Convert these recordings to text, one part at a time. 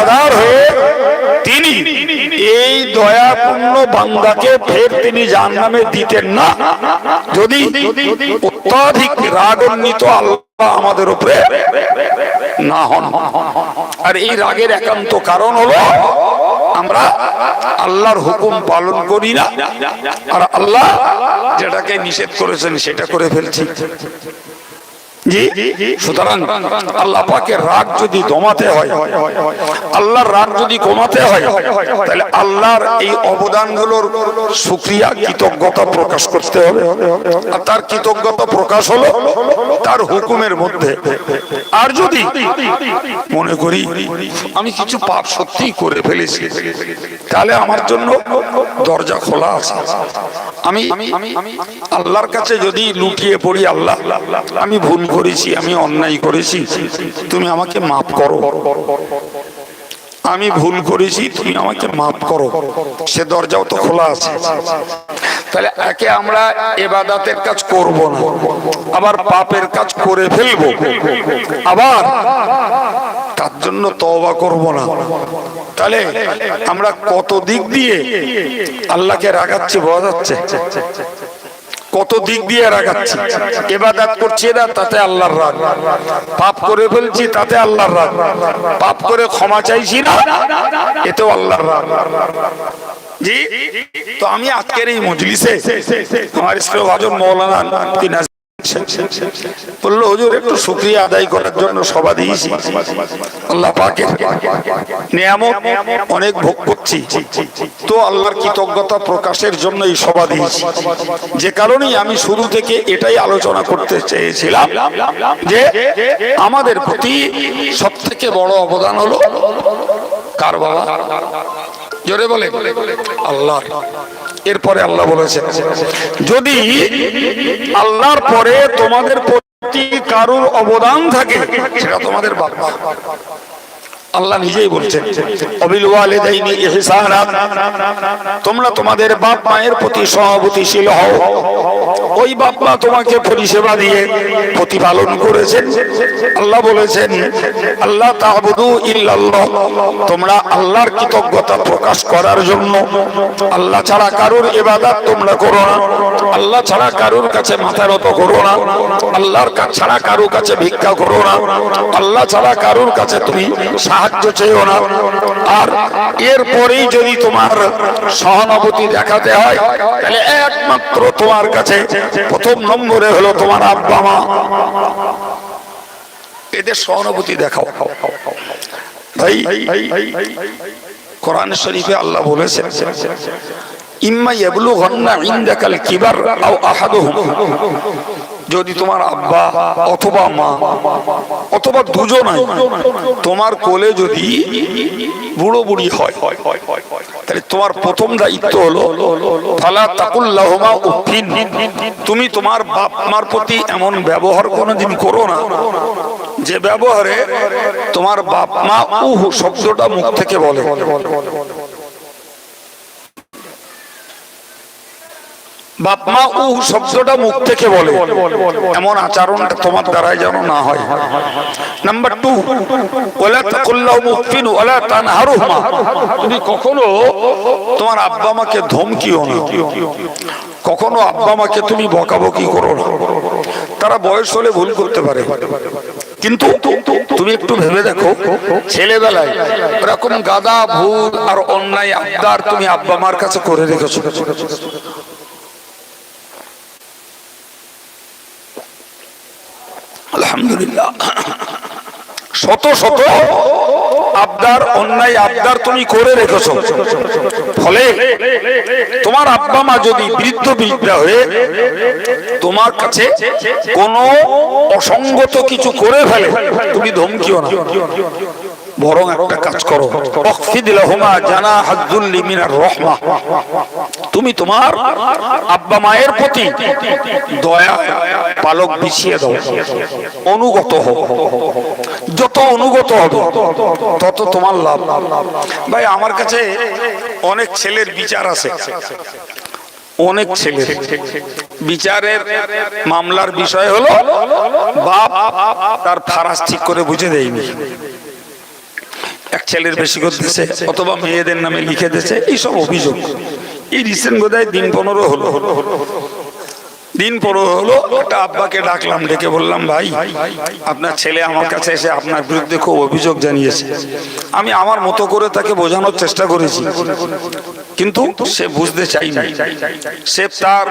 আধার হয়ে তিনি এই দয়াপূর্ণ বান্দাকে ফের তিনি জাহান নামে দিতেন না। যদি অত্যাধিক রাগান্বিত আল্লাহ আমাদের উপরে না হন। আর এই রাগের একান্ত কারণ হলো আমরা আল্লাহর হুকুম পালন করি না, আর আল্লাহ যেটাকে নিষেধ করেছেন সেটা করে ফেলছি। জি সুতরাং আল্লাহ পাকের রাগ যদি দমাতে হয়, আল্লাহর রাগ যদি কমাতে হয়, তাহলে আল্লাহর এই অবদানগুলোর সুক্রিয়া কৃতজ্ঞতা প্রকাশ করতে হবে। আর তার কৃতজ্ঞতা প্রকাশ হলো তার হুকুমের মধ্যে। আর যদি মনে করি আমি কিছু পাপ সত্যি করে ফেলেছি, তাহলে আমার জন্য দরজা খোলা আছে। আমি আল্লাহর কাছে যদি লুটিয়ে পড়ি, আল্লাহ, আমি ভুল করেছি, আমি অন্যায় করেছি, তুমি আমাকে মাফ করো। আমি ভুল করেছি, তুমি আমাকে মাফ করো। সে দরজাও তো খোলা আছে। তাহলে একে আমরা এবাদাতের কাজ করব না, আবার পাপের কাজ করে ফেলব। আবার তার জন্য তওবা করব না। তাহলে আমরা কত দিক দিয়ে আল্লাহকে রাগাচ্ছি বোঝা যাচ্ছে কত দিক দিয়ে রাগাচ্ছি। এবাদাত করছি না, তাতে আল্লাহর রাগ। পাপ করে ফেলছি, তাতে আল্লাহর রাগ। পাপ করে ক্ষমা চাইছি না, এতেও আল্লাহর রাগ। জি? তো আমি আজকের এই মজলিসে আমার স্ত্রী মৌলানা বলল, হুজুর, একটু শুক্রিয়া আদায় করার জন্য সভা দিয়েছি। অনেক ভোগ করছি। তো আল্লাহর কৃতজ্ঞতা প্রকাশের জন্য এই সভা দিয়েছি। যে কারণেই আমি শুরু থেকে এটাই আলোচনা করতে চেয়েছিলাম যে আমাদের প্রতি সব থেকে বড় অবদান হলো কার বাবা? জোরে বলে। আল্লাহ এরপরে আল্লাহ বলেছেন, যদি আল্লাহর পরে তোমাদের প্রতি কারুর অবদান থাকে, সেটা তোমাদের বাবা আল্লাহ নিজেই বলছেন তোমরা তোমাদের বাপ মায়ের প্রতি সহানুভূতিশীল হও। ওই বাপ মা তোমাকে পরিষেবা দিয়ে প্রতিপালন করেছেন। আল্লাহ বলেছেন আল্লাহ তাহবুদু ইল্লাল্লাহ। তোমরা আল্লাহর কৃতজ্ঞতা প্রকাশ করার জন্য। আল্লাহ ছাড়া কারুর ইবাদত তোমরা করো না। আল্লাহ ছাড়া কারুর কাছে মাথা নত করো না। আল্লাহর ছাড়া কারুর কাছে ভিক্ষা করো না। আল্লাহ ছাড়া কারুর কাছে তুমি সাহায্য চেয়েও না। আর এরপরেই যদি তোমার সহানুভূতি দেখাতে হয়, তাহলে একমাত্র তোমার কাছে প্রথম নম্বরে হলো তোমার আব্বা, মা। এদের সহানুভূতি দেখাও। ভাই, কোরআন শরীফে আল্লাহ বলেছেন, ইম্মা ইয়াবলুগান্না ইনদাকাল কিবার আও আহাদুহুম। যদি তোমার আব্বা অথবা মা অথবা দুজনাই তোমার কোলে যদি বুড়ো বুড়ি হয়, তাহলে তোমার প্রথম দায়িত্ব হলো, ফালা তাকুল্লাহুমা উফিন তুমি তোমার বাপ মার প্রতি এমন ব্যবহার কোনোদিন করো না, যে ব্যবহারে তোমার বাপ মা উহু শব্দটা মুখ থেকে বলে। বাপ মা উ শব্দটা মুখ থেকে বলে। এমন আচরণটা তোমার দ্বারাই যেন না হয়। নাম্বার টু ওলা তাকুল্লাহ মুফিন ওলা তানহারুহুমা। তুমি কখনো তোমার আব্বা মাকে ধমকিও না। কখনো আব্বা মাকে তুমি বকাবকি করো না। তারা বয়স হলে ভুল করতে পারে। কিন্তু তুমি একটু ভেবে দেখো, ছেলেবেলায় এরকম গাদা, ভুল আর অন্যায় আবদার তুমি আব্বা মার কাছে করে রেখেছো। আলহামদুলিল্লাহ। শত শত আবদার, অন্যায় আবদার তুমি করে রেখেছ। ফলে তোমার আব্বা মা যদি বৃদ্ধ বৃদ্ধা হয়ে তোমার কাছে কোনো অসঙ্গত কিছু করে ফেলে, তুমি ধমকিও না। বরং একটা কাজ করো। জানা তুমি তোমার আব্বা মায়ের প্রতি পালক বিছিয়ে দাও। অনুগত যত অনুগত হবে, তত তোমার লাভ। ভাই, আমার কাছে অনেক ছেলের বিচার আছে। অনেক ছেলে বিচারের মামলার বিষয় হলো, বাপ তার ফারাজ ঠিক করে বুঝে দেয়নি। এক ছেলের বেশি করতেছে অথবা মেয়েদের নামে লিখে দিয়েছে এইসব অভিযোগ। এই রিসেন্ট বোধহয় দিন পনেরো হলো হলো হলো হলো। দিন পনেরো হলো, একটা আব্বাকে ডাকলাম, ডেকে বললাম, ভাই, আপনার ছেলে আমার কাছে এসে আপনার বিরুদ্ধে খুব অভিযোগ জানিয়েছে। আমি আমার মতো করে তাকে বোঝানোর চেষ্টা করেছি, কিন্তু সে বুঝতে চাই চাইনি। সে তার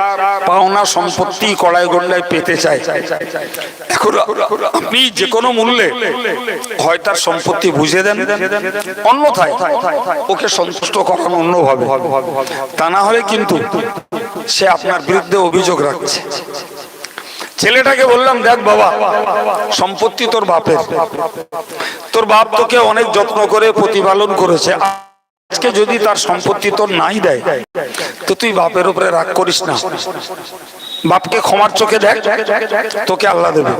পাওনা সম্পত্তি কড়াই গন্ডায় পেতে চায়। এখন আপনি যে কোনো মূল্যে হয় তার সম্পত্তি বুঝে দেন, অন্যথায় ওকে সন্তুষ্ট করানো অন্যভাবে। তা না হলে কিন্তু সে আপনার বিরুদ্ধে অভিযোগ রাখছে ছেলেটাকে বললাম, দেখ বাবা, সম্পত্তি তোর বাপের। তোর বাপ তোকে অনেক যত্ন করে প্রতিপালন করেছে। আজকে যদি তার সম্পত্তি তোর নাই দেয়, তো তুই বাপের উপরে রাগ করিস না। বাপকে ক্ষমার চোখে দেখ, তোকে আল্লাহ দেবে।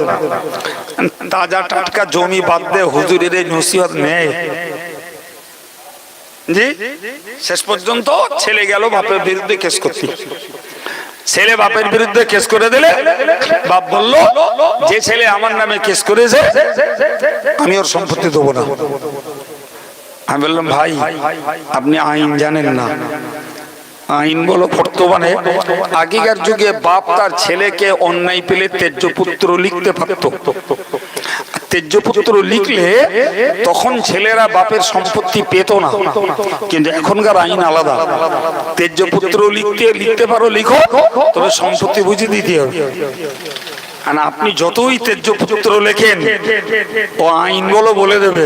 তাজা টাটকা জমি বাদ দে, হুজুরের এই নসিহত নেয় জি, শেষ পর্যন্ত ছেলে গেল বাপের বিরুদ্ধে কেস করতে। ছেলে বাপের বিরুদ্ধে কেস করে দিলে বাপ বলল, যে ছেলে আমার নামে কেস করেছে, আমি ওর সম্পত্তি দেবো না। আমি বললাম, ভাই, আপনি আইন জানেন না। আইন বলো বর্তমানে আগেকার যুগে বাপ তার ছেলেকে অন্যায় পেলে তেজ্য পুত্র লিখতে পারত। তেজ্য পুত্র লিখলে তখন ছেলেরা বাপের সম্পত্তি পেত না। কিন্তু এখনকার আইন আলাদা। তেজ্য পুত্র লিখতে লিখতে পারো, লিখো, তবে সম্পত্তি বুঝে দিতে হবে। আপনি যতই তেজ্য পুত্র লেখেন, ও আইন বলো বলে দেবে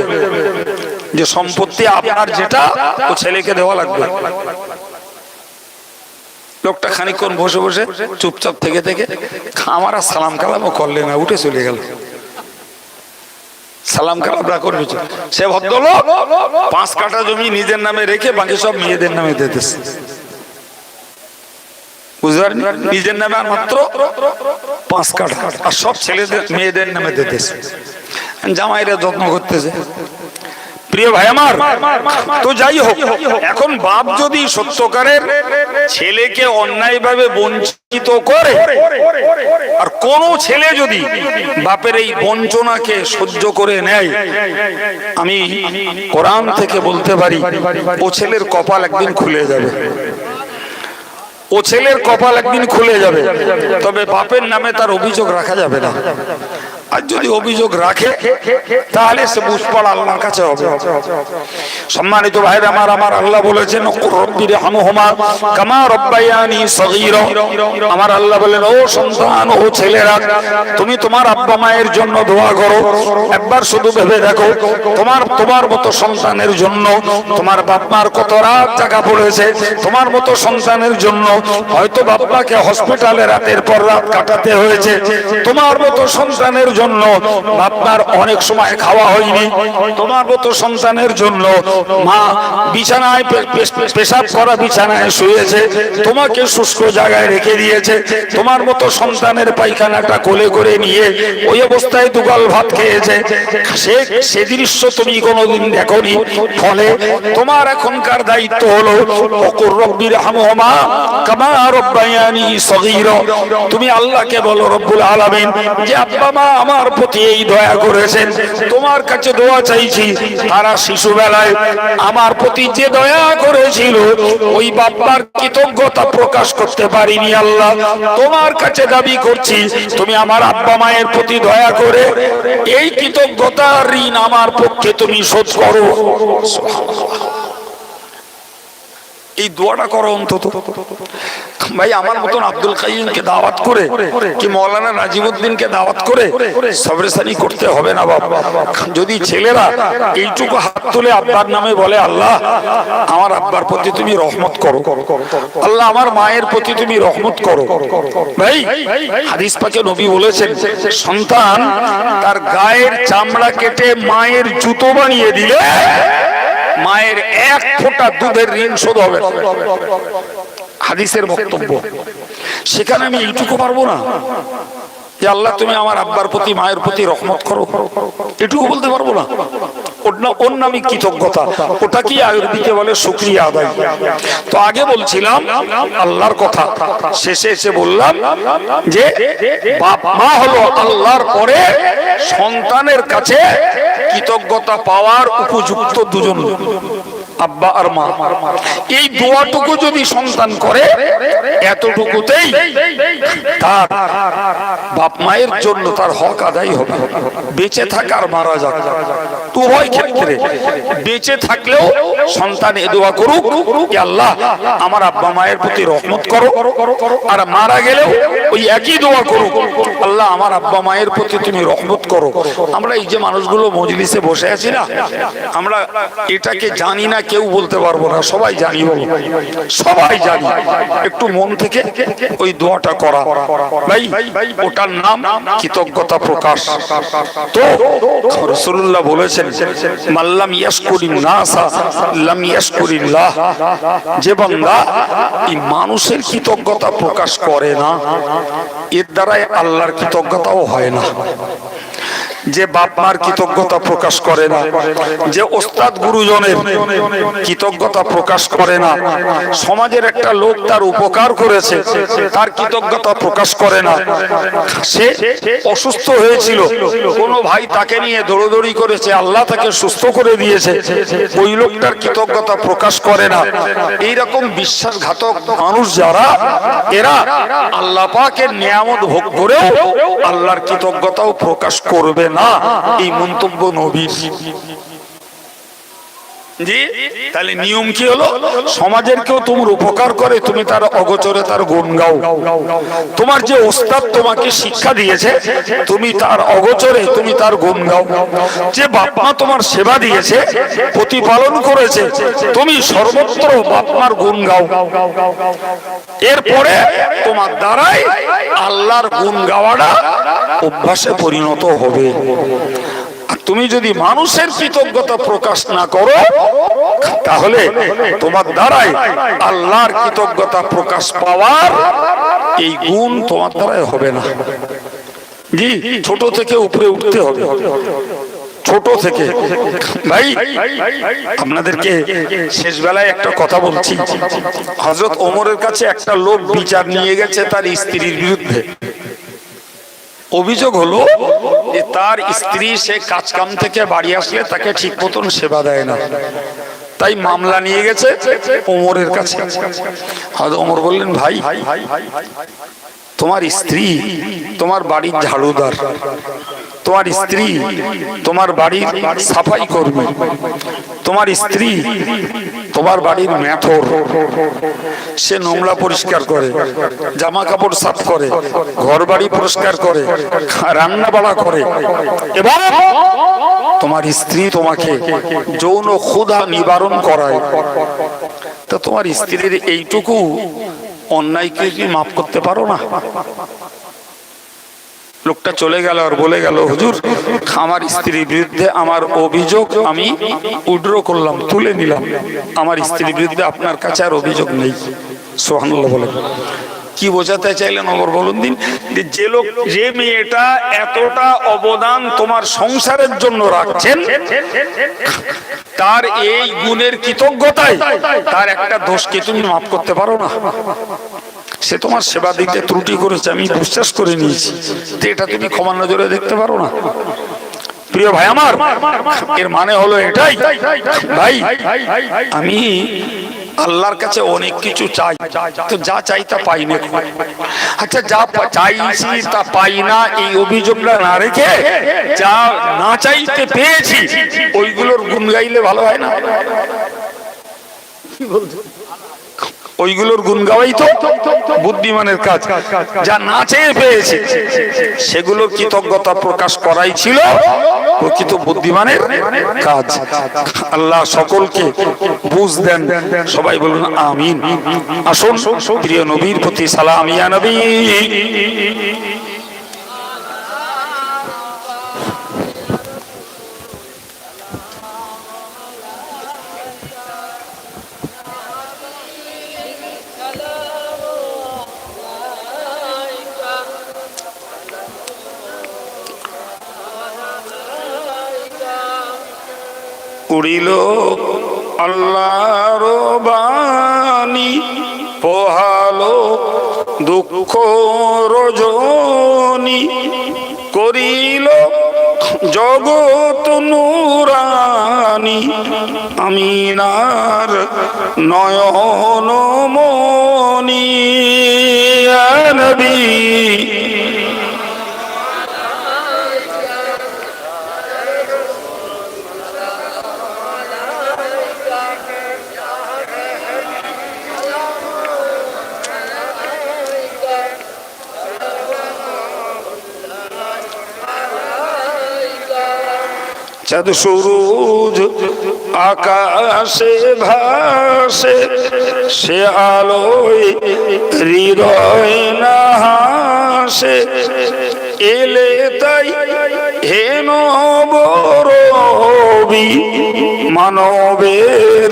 যে সম্পত্তি আপনার যেটা, ও ছেলেকে দেওয়া লাগবে। লোকটা খানিকক্ষণ বসে বসে চুপচাপ থেকে থেকে আর সালাম কালামও করলে না, উঠে চলে গেল। সালাম খারাপরা করবে সে ভদ্রলোক পাঁচ কাটা জমি নিজের নামে রেখে বাকি সব মেয়েদের নামে দিতেছে নিজের নামে আর মাত্র পাঁচ কাঠ। আর সব ছেলেদের মেয়েদের নামে দিতেছে জামাইরা যত্ন করতেছে। প্রিয় ভাই আমার তো যাই হোক এখন বাপ যদি সত্যকারের ছেলেকে অন্যায়ভাবে বঞ্চিত করে আর কোন ছেলে যদি বাপের এই বঞ্চনাকে সহ্য করে নেয় আমি কোরআন থেকে বলতে পারি ও ছেলের কপাল একদিন খুলে যাবে। ও ছেলের কপাল একদিন খুলে যাবে। তবে বাপের নামে তার অভিযোগ রাখা যাবে না। আর যদি অভিযোগ রাখে, তাহলে সে বুঝপড় আল্লাহর কাছে হবে। সম্মানিত ভাইরা আমার আমার আল্লাহ বলেছেন রব্বির হামহুমা কামা রব্বায়ানি সগীরা। আমার আল্লাহ বলেন, ও সন্তান, ও ছেলেরা, তুমি তোমার আব্বা মায়ের জন্য দোয়া করো। একবার শুধু ভেবে দেখো, তোমার তোমার মতো সন্তানের জন্য, তোমার বাপ মার কত রাত জায়গা পড়েছে, তোমার মতো সন্তানের জন্য হয়তো বাপ্পাকে হসপিটালে রাতের পর রাত কাটাতে হয়েছে, তোমার মতো সন্তানের জন্য বাপ্পার অনেক সময় খাওয়া হয়নি। তোমার মতো সন্তানের জন্য মা বিছানায় পেশাব করা বিছানায় শুয়েছে, তোমাকে শুষ্ক জায়গায় রেখে দিয়েছে, তোমার মতো সন্তানের পায়খানাটা কোলে করে নিয়ে ওই অবস্থায় দুগাল ভাত খেয়েছে। সে সে দৃশ্য তুমি কোনোদিন দেখনি। ফলে তোমার এখনকার দায়িত্ব হলো, অকুর রব্বির হামহমা কামা রব্বায়ানি সগীরা। তুমি আল্লাহকে বলো, রব্বুল আলামিন। যে আব্বা, মা আমার প্রতি এই দয়া করেছেন। তোমার কাছে দোয়া চাইছি, তারা শিশুবেলায় আমার প্রতি যে দয়া করেছিল, ওই বাপ্পার কৃতজ্ঞতা প্রকাশ করতে পারিনি আল্লাহ। তোমার কাছে দাবি করছি, তুমি আমার আব্বা মায়ের প্রতি দয়া করে এই কৃতজ্ঞতার ঋণ আমার পক্ষে তুমি শোধ করো। এই দোয়াটা করো অন্তত। ভাই, আমার মতন আব্দুল কাইমকে দাওয়াত করে কি মৌলানা নাজিমুদ্দিনকে দাওয়াত করে সবরেসানি করতে হবে না বাবা যদি ছেলেরা এইটুকু হাত তুলে আব্বার নামে বলে, আল্লাহ, আমার আব্বার প্রতি তুমি রহমত করো। আল্লাহ, আমার মায়ের প্রতি তুমি রহমত করো। ভাই, হাদিস পাকে নবী বলেছেন, সন্তান তার গায়ের চামড়া কেটে মায়ের জুতো বানিয়ে দিলে এক ফোঁটা দুধের ঋণ শোধ হবে। হাদিসের বক্তব্য। সেখানে আমি এইটুকু পারব না। আল্লাহ, তুমি আমার আব্বার প্রতি, মায়ের প্রতি রহমত করো। এটুকু বলতে পারব না। ওর নামই কৃতজ্ঞতা। ওটা কি আয়ুর্বেদিকে বলে শুক্রিয়া আদায়? তো আগে বলছিলাম, আল্লাহর কথা। শেষে এসে বললাম যে, বাপ, মা হলো আল্লাহর পরে সন্তানের কাছে কৃতজ্ঞতা পাওয়ার উপযুক্ত দুজন। আব্বা আর মা। এই দোয়াটুকু যদি সন্তান করে, এতটুকুতেই তার বাপ মায়ের জন্য তার হক আদায় হবে। বেঁচে থাকার মারা যাক। উভয় ক্ষেত্রে বেঁচে থাকলেও সন্তান এ দোয়া করুক "হে আল্লাহ, আমার আব্বা মায়ের প্রতি রহমত করো। আর মারা গেলেও ওই একই দোয়া করুক, আল্লাহ, আমার আব্বা মায়ের প্রতি তুমি রহমত করো। আমরা এই যে মানুষগুলো মজলিসে বসে আছি না, আমরা এটাকে জানি না কেউ বলতে পারব না, সবাই জানি বলো সবাই জানি। একটু মন থেকে ওই দোয়াটা করা। ভাই, ওটার নাম কৃতজ্ঞতা প্রকাশ। তো রসুল্লাহ বলেছেন, মাল্লাম ইয়াস ইয়াসকুরিন নাসা, লাম ইয়াসকুরিল্লাহ যে বান্দা এই মানুষের কৃতজ্ঞতা প্রকাশ করে না, এর দ্বারাই আল্লাহর কৃতজ্ঞতাও হয় না। যে বাপ মার কৃতজ্ঞতা প্রকাশ করে না, যে ওস্তাদ গুরুজনের কৃতজ্ঞতা প্রকাশ করে না, সমাজের একটা লোক তার উপকার করেছে, তার কৃতজ্ঞতা প্রকাশ করে না। সে অসুস্থ হয়েছিল, কোনো ভাই তাকে নিয়ে দৌড়দৌড়ি করেছে, আল্লাহ তাকে সুস্থ করে দিয়েছে, ওই লোকটার কৃতজ্ঞতা প্রকাশ করে না। এইরকম বিশ্বাসঘাতক মানুষ যারা, এরা আল্লাহ পাকের নিয়ামত ভোগ করেও আল্লাহর কৃতজ্ঞতাও প্রকাশ করবে এই মন্তব্য নবীর। তাহলে নিয়ম কি হলো? সমাজের কেউ তোমার উপকার করে, তুমি তার অগোচরে তার গুণ গাও। তোমার যে ওস্তাদ তোমাকে শিক্ষা দিয়েছে, তুমি তার অগোচরে তুমি তার গুণ গাও। যে বাপমা তোমার সেবা দিয়েছে, প্রতিপালন করেছে, তুমি সর্বত্র বাপমার গুণ গাও। এরপরে তোমার দ্বারাই আল্লাহর গুণ গাওয়াটা অভ্যাসে পরিণত হবে। তুমি যদি মানুষের কৃতজ্ঞতা প্রকাশ না করো, তাহলে তোমার দ্বারাই আল্লাহর কৃতজ্ঞতা প্রকাশ পাওয়ার এই গুণ তোমার দ্বারাই হবে না। জি, ছোট থেকে উপরে উঠতে হবে। ছোট থেকে। ভাই, আপনাদেরকে শেষ বেলায় একটা কথা বলছি। হজরত ওমরের কাছে একটা লোক বিচার নিয়ে গেছে তার স্ত্রীর বিরুদ্ধে। অভিযোগ হলো যে তার স্ত্রী সে কাজ কাম থেকে বাড়ি আসলে তাকে ঠিক মতন সেবা দেয় না। তাই মামলা নিয়ে গেছে ওমরের কাছে। হয়তো ওমর বললেন, ভাই, তোমার স্ত্রী তোমার বাড়ির ঝাড়ুদার। তোমার স্ত্রী তোমার বাড়ির সাফাই কর্মী। তোমার স্ত্রী তোমার বাড়ির মেথর। সে নোংরা পরিষ্কার করে, জামা কাপড় সাফ করে ঘর বাড়ি পরিষ্কার করে, রান্না বাড়া করে। এবং তোমার স্ত্রী তোমাকে যৌন ক্ষুধা নিবারণ করায়। তা তোমার স্ত্রীর এইটুকু অন্যায়কে কি মাফ করতে পারো না? লোকটা চলে গেল আর বলে গেল, হুজুর, আমার স্ত্রীর বিরুদ্ধে আমার অভিযোগ আমি উড্র করলাম, তুলে নিলাম। আমার স্ত্রীর বিরুদ্ধে আপনার কাছে আর অভিযোগ নেই। সোহানুল্লাহ বলে। কি বোঝাতে চাইলেন ওমর বলুন দিন? যে লোক, যে মেয়েটা এতটা অবদান তোমার সংসারের জন্য রাখছেন, তার এই গুণের কৃতজ্ঞতায় তার একটা দোষকে তুমি মাফ করতে পারো না। সে তোমার সেবা দিতে ত্রুটি করেছে, আমি বিশ্বাস করে নিয়েছি। এটা তুমি ক্ষমা নজরে দেখতে পারো না। প্রিয় ভাই আমার, এর মানে হলো এটাই। ভাই, আমি আল্লাহর কাছে অনেক কিছু চাই, তো যা চাই তা পাই না। আচ্ছা যা চাইছি তা পাই না, এই অভিযোগটা না রেখে যা না চাইতে পেয়েছি ওইগুলোর গুণ গাইলে ভালো হয় না। ওইগুলোর গুণ গাওয়াই তো বুদ্ধিমানের কাজ। যা না চেয়ে পেয়েছে সেগুলোর কৃতজ্ঞতা প্রকাশ করাই ছিল প্রকৃত বুদ্ধিমানের কাজ। আল্লাহ সকলকে বুঝ দেন, সবাই বলুন আমিন। আসুন, প্রিয় নবীর প্রতি সালাম, ইয়া নবী। উড়িল আল্লাহর বাণী পোহালো দুঃখ রজনী। করিল জগত নুরানি আমিনার নয়ন মনি। চাঁদ সুরুজ আকাশে ভাসে, সে আলোয় হৃদয় না হাসে এলে তাই হেন বরবি মানবের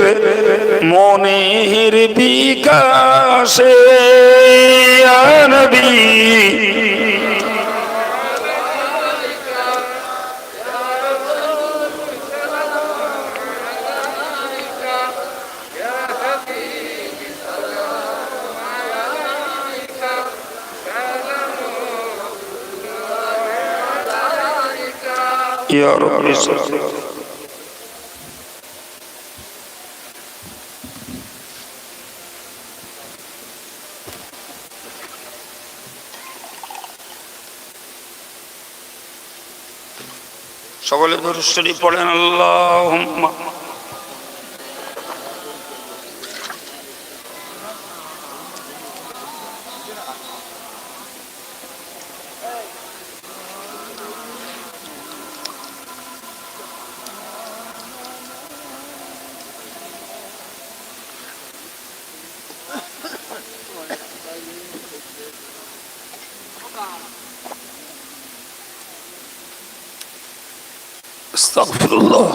মনের বিকাশে। আনবী يا رب صل সকলে দরুশ্বরী পড়েন আল্লাহ استغفر الله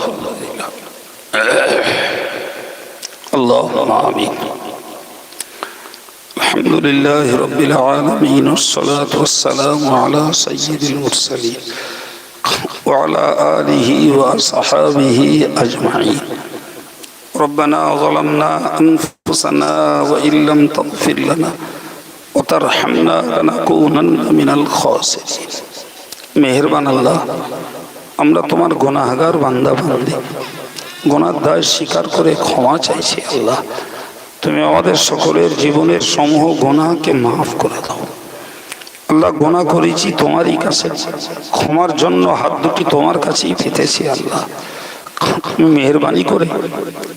اللهم امين الحمد لله رب العالمين والصلاة والسلام على سيد المرسلين وعلى آله وصحابه أجمعين ربنا ظلمنا أنفسنا وإن لم تغفر لنا وترحمنا لنكونن من الخاسرين মেহরবান আল্লাহ আমরা তোমার গোনাহাগার বান্দা, বান্দি। গোনার দায় স্বীকার করে ক্ষমা চাইছি আল্লাহ। তুমি আমাদের সকলের জীবনের সমূহ গোনাকে মাফ করে দাও। আল্লাহ গোনা করেছি তোমারই কাছে। ক্ষমার জন্য হাত দুটি তোমার কাছেই পেতেছি আল্লাহ। তুমি মেহরবানি করে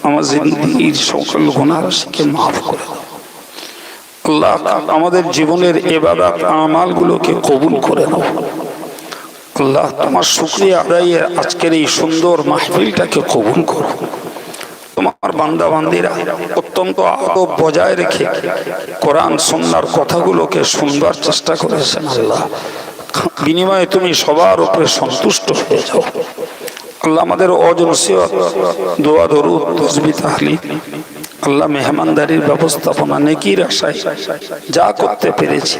আমার জিন্দগির সকল গোনার মাফ করে দাও। আল্লাহ, আমাদের জীবনের এবাদাত, আমালগুলোকে কবুল করে নাও। আল্লাহ তোমার শুক্রিয়া আদায়ের আজকের এই সুন্দর মাহফিলটাকে কবুল করো তোমার বান্দা বান্দিরা অত্যন্ত আদব বজায় রেখে কোরআন সন্ন্যার কথাগুলোকে শুনবার চেষ্টা করেছেন আল্লাহ। বিনিময়ে তুমি সবার উপরে সন্তুষ্ট হয়ে যাও। আল্লাহ আমাদের অজন দোয়া ধরু তসবি তাহলি আল্লাহ মেহমানদারির ব্যবস্থাপনা, নেকির আশায় যা করতে পেরেছি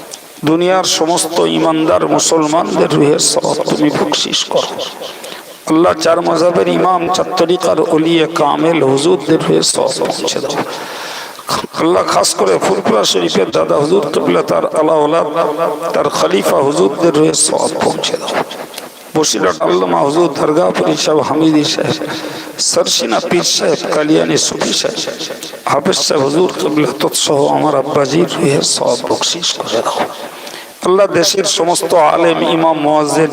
দুনিয়ার সমস্ত ইমানদার মুসলমানদের রুহের সব তুমি বকশিস করো। আল্লাহ চার মজাবের ইমাম, চাত্তরিকার অলিয়ে কামেল, হুজুরদের রুহের সব পৌঁছে দাও। আল্লাহ খাস করে ফুরপুরা শরীফের দাদা হুজুর তবলা তার আলাউলা তার খলিফা হুজুরদের রুহের সব পৌঁছে দাও। বসিরহাট আল্লামা হুজুর দরগাপুরি সাহেব হামিদি সাহেব সরসিনা পীর সাহেব কালিয়ানি সুফি সাহেব হাফিজ সাহেব হুজুর কবিলা তৎসহ আমার আব্বাজির রুহের সব বকশিস করে দাও। আল্লাহ দেশের সমস্ত আলেম ইমাম মোয়াজ্জেন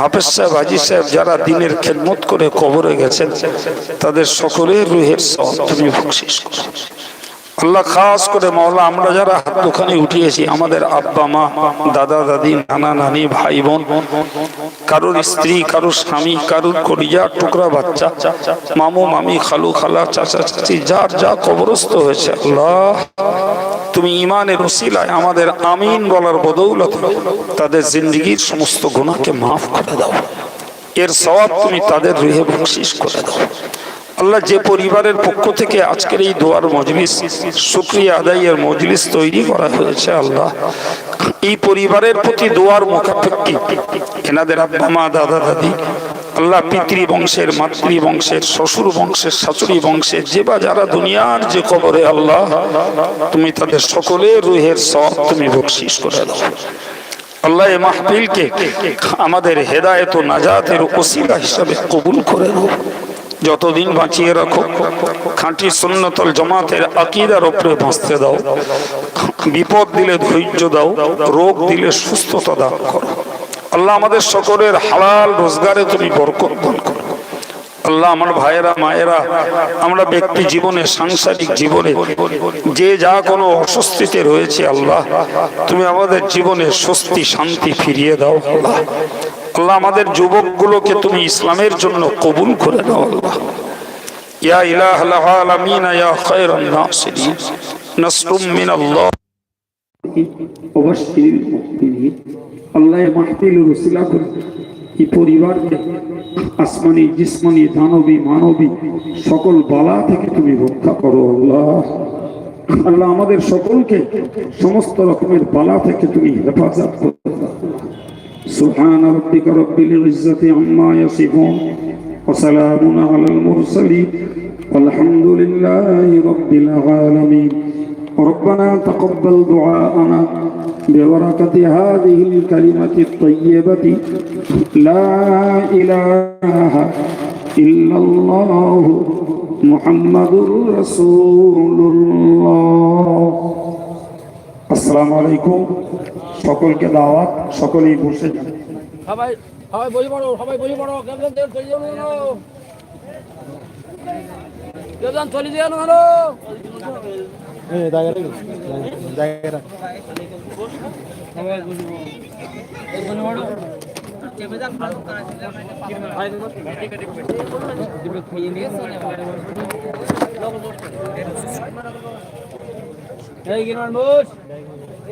হাফেজ সাহেব হাজি সাহেব যারা দিনের খেদমত করে কবরে গেছেন তাদের সকলের রুহের সব তুমি বকশিস করো। আল্লাহ খাস করে মাওলা, আমরা যারা হাত দোকানে উঠিয়েছি, আমাদের আব্বা মা, দাদা, দাদি, নানা, নানি, ভাই, বোন, কারোর স্ত্রী, কারোর স্বামী, কারোর করিয়া টুকরা বাচ্চা, মামু, মামি, খালু, খালা, চাচা, চাচি, যার, যা কবরস্থ হয়েছে, আল্লাহ, তুমি ইমানের ওসিলায় আমাদের আমিন বলার বদৌলত তাদের জিন্দগির সমস্ত গুণাকে মাফ করে দাও। এর সওয়াব তুমি তাদের রুহে বকশিস করে দাও। আল্লাহ যে পরিবারের পক্ষ থেকে আজকের এই দোয়ার মজলিস, শুক্রিয়া আদায়ের মজলিস তৈরি করা হয়েছে আল্লাহ। এই পরিবারের প্রতি দোয়ার মুখাপেক্ষি এনাদের আব্বা, মা, দাদা, দাদি, আল্লাহ পিতৃ বংশের, মাতৃ বংশের, শ্বশুর বংশের, শাশুড়ি বংশের, যে বা যারা দুনিয়ার যে খবরে আল্লাহ, তুমি তাদের সকলের রুহের সব তুমি বকশিস করে দাও। আল্লাহ এ মাহফিলকে আমাদের হেদায়েত নাজাতের ওসিলা হিসাবে কবুল করে নাও। যতদিন বাঁচিয়ে রাখো, খাঁটি সুন্নতল জামাতের আকিদার ওপরে বাঁচতে দাও, বিপদ দিলে ধৈর্য দাও, রোগ দিলে সুস্থতা দান করো। আল্লাহ আমাদের সকলের হালাল রোজগারে তুমি বরকত দান করো। আল্লাহ আমার ভাইয়েরা, মায়েরা, আমরা ব্যক্তি জীবনে, সাংসারিক জীবনে, যে যা কোনো অস্বস্তিতে রয়েছে, আল্লাহ, তুমি আমাদের জীবনে স্বস্তি, শান্তি ফিরিয়ে দাও, আল্লাহ। আল্লাহ আমাদের যুবকগুলোকে তুমি ইসলামের জন্য কবুল করে দাও আল্লাহ। আল্লাহ পরিবারকে, আসমানি, জিসমানি, দানবী, মানবী, সকল বালা থেকে তুমি রক্ষা করো আল্লাহ। আল্লাহ আমাদের সকলকে সমস্ত রকমের বালা থেকে তুমি হেফাজত করো। سبحان ربك رب العزة عما يصفون وسلام على المرسلين والحمد لله رب العالمين. ربنا تقبل دعاءنا ببركة هذه الكلمة الطيبة. لا إله إلا الله محمد رسول الله. আসসালামু আলাইকুম। সকলকে দাওয়াত সকলেই বসে যান। সবাই সবাই বসে পড়ো সবাই বসে পড়ো। কেউ যেন চলে যাও না। কেউ চলে যাও না। কেন এই গিরমান বস কালে কালে বসো। জায়গা আছে আমরা বুঝতাম আমার বুঝতে হবে খাওয়া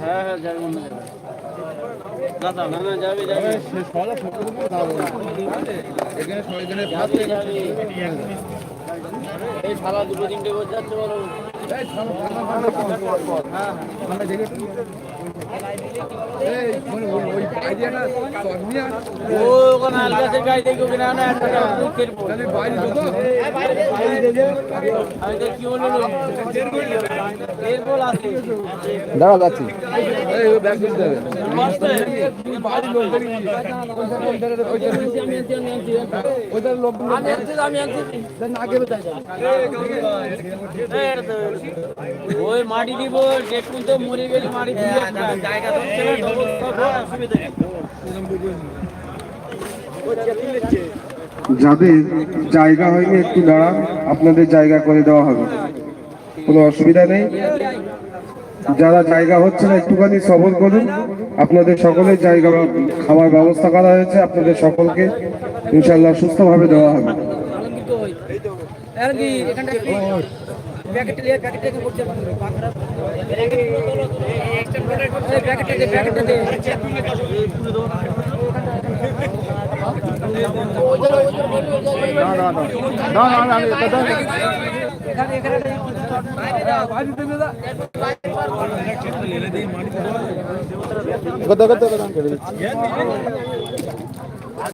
হ্যাঁ হ্যাঁ যাবে মনে না না এখানে এই শালা দুটো তিনটে বসে যাচ্ছে বলো। ও দাঁড়া যাচ্ছি ওই মাটি দিব তো মরে গেলে মাটি দিব জায়গা যাদের জায়গা হয়নি একটু দাঁড়ান, আপনাদের জায়গা করে দেওয়া হবে। কোনো অসুবিধা নেই। যারা জায়গা হচ্ছে না, একটুখানি সবর করুন। আপনাদের সকলের জায়গা খাওয়ার ব্যবস্থা করা হয়েছে, আপনাদের সকলকে ইনশাল্লাহ সুস্থভাবে দেওয়া হবে। কত কত কত কেটে দিচ্ছি